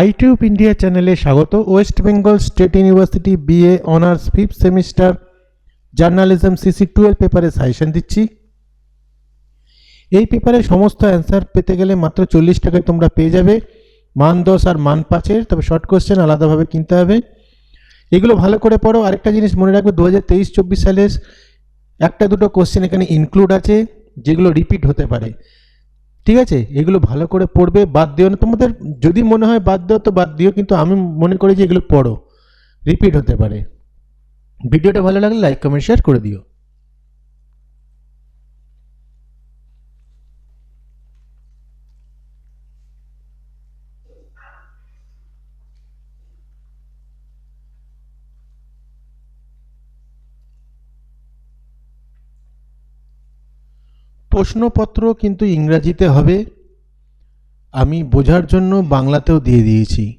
আইটিউব India চ্যানেলে স্বাগত। West Bengal State University B A honours fifth semester journalism C C twelve পেপারে suggestion দিচ্ছি। এই পেপারে সমস্ত অ্যান্সার পেতে গেলে মাত্র চল্লিশ টাকায় তোমরা পেয়ে যাবে। মান দশ আর মান পাঁচের, তবে শর্ট কোশ্চেন আলাদাভাবে কিনতে হবে। এগুলো ভালো করে পড়ো। আরেকটা জিনিস মনে রাখবে দু হাজার তেইশ চব্বিশ সালের একটা দুটো কোশ্চেন এখানে ইনক্লুড আছে, যেগুলো রিপিট হতে পারে। ঠিক আছে? এগুলো ভালো করে পড়বে, বাদ দিও না। তোমাদের যদি মনে হয় বাদ দেওয়া তো বাদ দিও। কিন্তু আমি মনে করি যে এগুলো পড়ো। রিপিট হতে পারে। ভিডিওটা ভালো লাগলে লাইক কমেন্ট শেয়ার করে দিও। প্রশ্নপত্র কিন্তু ইংরাজিতে হবে। আমি বোঝার জন্য বাংলাতেও দিয়ে দিয়েছি।